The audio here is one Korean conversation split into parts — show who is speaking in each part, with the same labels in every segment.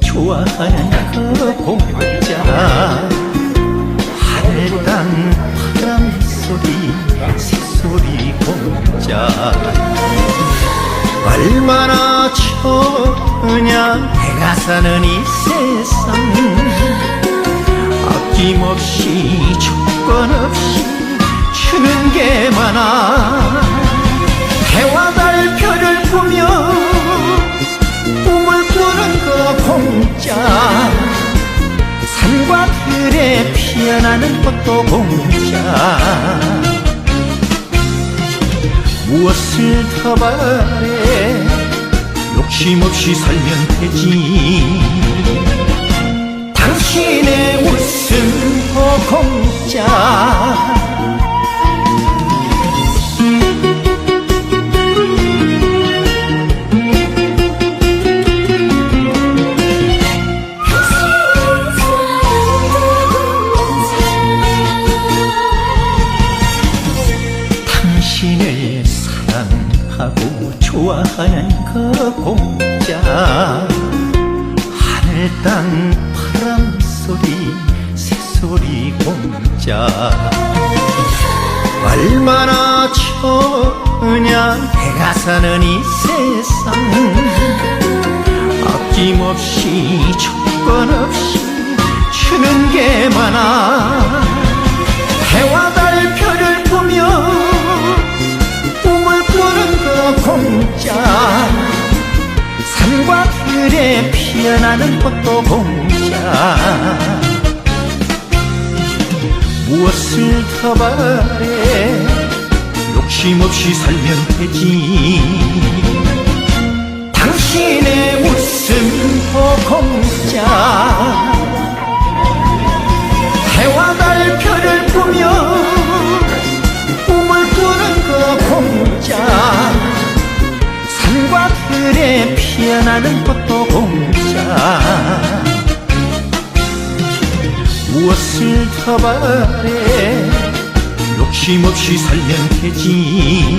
Speaker 1: 좋아하는 그 공자 하늘 땅 바람 소리 새소리 공자 얼마나 좋으냐 내가 사는 이 세상 아낌없이 조건 없이 주는 게 많아. 들에 피어나는 꽃도 공짜. 무엇을 더 바래? 욕심 없이 살면 되지. 당신의 웃음도 공짜 좋아하는 그 공짜 하늘 땅 바람 소리 새소리 공짜 얼마나 처냐 내가 사는 이 세상. 아낌없이 조건 없이 주는 게 많아 피어나는 꽃도 공짜. 무엇을 더 바래? 욕심 없이 살면 되지. 당신의 웃음도 공짜. 해와 달 별을 보며 꿈을 꾸는 거 공짜. 산과 들에 피어나는 꽃도 공짜 무엇을 더 바래 욕심 없이 살면 되지.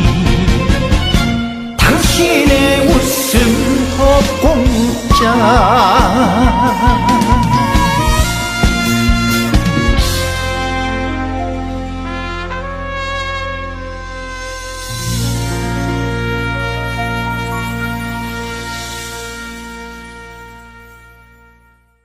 Speaker 1: 당신의 웃음도 공짜